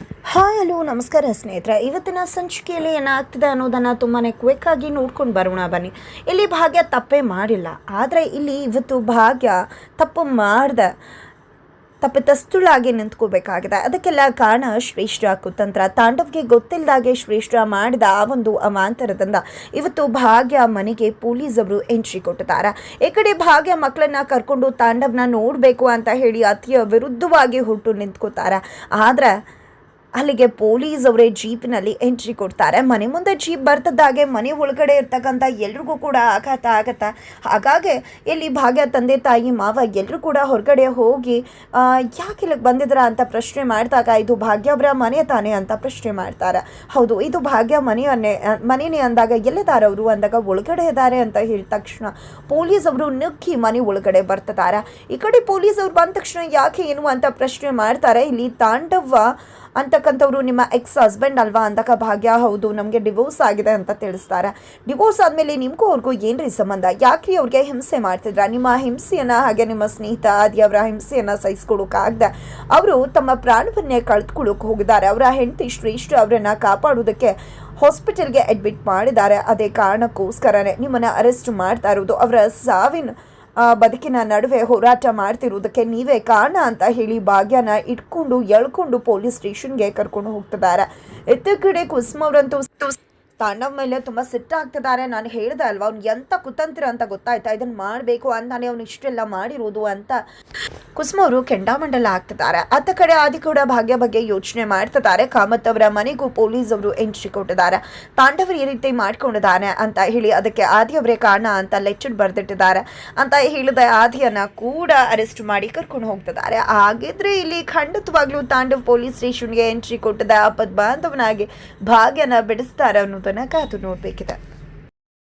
Hi hello, ನಮಸ್ಕಾರ ಸ್ನೇಹಿತರೆ. ಇವತ್ತಿನ ಸಂಚಿಕೆಯಲ್ಲಿ ಏನಾಗ್ತಿದೆ ಅನ್ನೋದನ್ನು ತುಂಬಾ ಕ್ವಿಕ್ ಆಗಿ ನೋಡ್ಕೊಂಡು ಬರೋಣ ಬನ್ನಿ. ಇಲ್ಲಿ ಭಾಗ್ಯ ತಪ್ಪೇ ಮಾಡಿಲ್ಲ. ಆದರೆ ಇಲ್ಲಿ ಇವತ್ತು ಭಾಗ್ಯ ತಪ್ಪು ಮಾಡ್ದೆ. ತಪ್ಪಿತಸ್ಥುಳಾಗಿ ನಿಂತ್ಕೋಬೇಕಾಗಿದೆ. ಅದಕ್ಕೆಲ್ಲ ಕಾರಣ ಶ್ರೇಷ್ಠ ಕುತಂತ್ರ. ತಾಂಡವ್ಗೆ ಗೊತ್ತಿಲ್ಲದಾಗೆ ಶ್ರೇಷ್ಠ ಮಾಡಿದ ಆ ಒಂದು ಅವಾಂತರದಿಂದ ಇವತ್ತು ಭಾಗ್ಯ ಮನೆಗೆ ಪೊಲೀಸ್ ಅವರು ಎಂಟ್ರಿ ಕೊಟ್ಟಿದ್ದಾರೆ. ಈ ಕಡೆ ಭಾಗ್ಯ ಮಕ್ಕಳನ್ನ ಕರ್ಕೊಂಡು ತಾಂಡವ್ನ ನೋಡಬೇಕು ಅಂತ ಹೇಳಿ ಅತಿಯ ವಿರುದ್ಧವಾಗಿ ಹುಟ್ಟು ನಿಂತ್ಕೋತಾರೆ. ಆದರೆ ಅಲ್ಲಿಗೆ ಪೊಲೀಸ್ ಅವರೇ ಜೀಪ್ನಲ್ಲಿ ಎಂಟ್ರಿ ಕೊಡ್ತಾರೆ. ಮನೆ ಮುಂದೆ ಜೀಪ್ ಬರ್ತದಾಗೆ ಮನೆ ಒಳಗಡೆ ಇರ್ತಕ್ಕಂಥ ಎಲ್ರಿಗೂ ಕೂಡ ಆಘಾತ ಆಗತ್ತೆ? ಹಾಗಾಗಿ ಇಲ್ಲಿ ಭಾಗ್ಯ ತಂದೆ, ತಾಯಿ, ಮಾವ ಎಲ್ಲರೂ ಕೂಡ ಹೊರಗಡೆ ಹೋಗಿ ಯಾಕೆ ಇಲ್ಲಿಗೆ ಬಂದಿದ್ರ ಅಂತ ಪ್ರಶ್ನೆ ಮಾಡಿದಾಗ ಇದು ಭಾಗ್ಯ ಅವರ ಮನೆ ತಾನೇ ಅಂತ ಪ್ರಶ್ನೆ ಮಾಡ್ತಾರೆ. ಹೌದು, ಇದು ಭಾಗ್ಯ ಮನೆಯನ್ನೇ ಮನೆಯೇ ಅಂದಾಗ ಎಲ್ಲಿದ್ದಾರೆ ಅವರು ಅಂದಾಗ ಒಳಗಡೆ ಇದ್ದಾರೆ ಅಂತ ಹೇಳಿದ ತಕ್ಷಣ ಪೊಲೀಸ್ ಅವರು ನುಗ್ಗಿ ಮನೆ ಒಳಗಡೆ ಬರ್ತಿದ್ದಾರೆ. ಈ ಕಡೆ ಪೊಲೀಸ್ ಅವ್ರು ಬಂದ ತಕ್ಷಣ ಯಾಕೆ ಏನು ಅಂತ ಪ್ರಶ್ನೆ ಮಾಡ್ತಾರೆ. ಇಲ್ಲಿ ತಾಂಡವ ಅಂತಕ್ಕಂಥವ್ರು ನಿಮ್ಮ ಎಕ್ಸ್ ಹಸ್ಬೆಂಡ್ ಅಲ್ವಾ ಅಂದಾಗ ಭಾಗ್ಯ, ಹೌದು, ನಮಗೆ ಡಿವೋರ್ಸ್ ಆಗಿದೆ ಅಂತ ತಿಳಿಸ್ತಾರೆ. ಡಿವೋರ್ಸ್ ಆದಮೇಲೆ ನಿಮಗೂ ಅವ್ರಿಗೂ ಏನ್ರಿ ಸಂಬಂಧ? ಯಾಕ್ರಿ ಅವ್ರಿಗೆ ಹಿಂಸೆ ಮಾಡ್ತಿದ್ರ? ನಿಮ್ಮ ಹಿಂಸೆಯನ್ನು ಹಾಗೆ ನಿಮ್ಮ ಸ್ನೇಹಿತ ಆದಿ ಅವರ ಹಿಂಸೆಯನ್ನು ಸಹಿಸ್ಕೊಳಕ್ಕಾಗ್ದೆ ಅವರು ತಮ್ಮ ಪ್ರಾಣವನ್ನೇ ಕಳೆದುಕೊಳ್ಳೋಕೆ ಹೋಗಿದ್ದಾರೆ. ಅವರ ಹೆಂಡತಿ ಶ್ರೇಷ್ಠ ಅವರನ್ನು ಕಾಪಾಡೋದಕ್ಕೆ ಹಾಸ್ಪಿಟಲ್ಗೆ ಅಡ್ಮಿಟ್ ಮಾಡಿದ್ದಾರೆ. ಅದೇ ಕಾರಣಕ್ಕೋಸ್ಕರನೇ ನಿಮ್ಮನ್ನು ಅರೆಸ್ಟ್ ಮಾಡ್ತಾ ಇರೋದು. ಅವರ ಸಾವಿನ ಬದುಕಿನ ನಡುವೆ ಹೋರಾಟ ಮಾಡ್ತಿರುವುದಕ್ಕೆ ನೀವೇ ಕಾರಣ ಅಂತ ಹೇಳಿ ಭಾಗ್ಯನ ಇಟ್ಕೊಂಡು ಎಳ್ಕೊಂಡು ಪೊಲೀಸ್ ಸ್ಟೇಷನ್ಗೆ ಕರ್ಕೊಂಡು ಹೋಗ್ತಿದ್ದಾರೆ. ಎತ್ತ ಕಡೆ ಕುಸುಮ ಅವರಂತೂ ತಾಂಡವ್ ಮೇಲೆ ತುಂಬಾ ಸಿಟ್ಟಾಗ್ತಿದ್ದಾರೆ. ನಾನು ಹೇಳ್ದೆ ಅಲ್ವಾ, ಅವ್ನು ಎಂತ ಕುತಂತ್ರ ಅಂತ ಗೊತ್ತಾಯ್ತಾ? ಇದನ್ನ ಮಾಡಬೇಕು ಅಂತಾನೆ ಅವ್ನು ಇಷ್ಟೆಲ್ಲ ಮಾಡಿರೋದು ಅಂತ. ಕುಸುಮ ಅವರು ಕೆಂಡಾಮಂಡಲ ಆಗ್ತಿದ್ದಾರೆ ಅತ್ತ ಕಡೆ ಆದಿ ಕೂಡ ಭಾಗ್ಯ ಬಗ್ಗೆ ಯೋಚನೆ ಮಾಡ್ತಿದ್ದಾರೆ. ಕಾಮತ್ ಅವರ ಮನೆಗೂ ಪೊಲೀಸ್ ಅವರು ಎಂಟ್ರಿ ಕೊಟ್ಟಿದ್ದಾರೆ. ತಾಂಡವರು ಈ ರೀತಿ ಮಾಡ್ಕೊಂಡಿದ್ದಾನೆ ಅಂತ ಹೇಳಿ ಅದಕ್ಕೆ ಆದಿ ಅವರೇ ಕಾರಣ ಅಂತ ಲೆಚ್ಚರ್ ಬರೆದಿಟ್ಟಿದ್ದಾರೆ ಅಂತ ಹೇಳಿದ ಆದಿಯನ್ನ ಕೂಡ ಅರೆಸ್ಟ್ ಮಾಡಿ ಕರ್ಕೊಂಡು ಹೋಗ್ತಿದ್ದಾರೆ. ಹಾಗಿದ್ರೆ ಇಲ್ಲಿ ಖಂಡಿತವಾಗ್ಲೂ ತಾಂಡವ್ ಪೊಲೀಸ್ ಸ್ಟೇಷನ್ಗೆ ಎಂಟ್ರಿ ಕೊಟ್ಟದ ಆಪತ್ ಬಾಂಧವನಾಗಿ ಭಾಗ್ಯನ ಬಿಡಿಸ್ತಾರೆ ಅನ್ನೋದನ್ನ ಕಾದು ನೋಡ್ಬೇಕಿದೆ.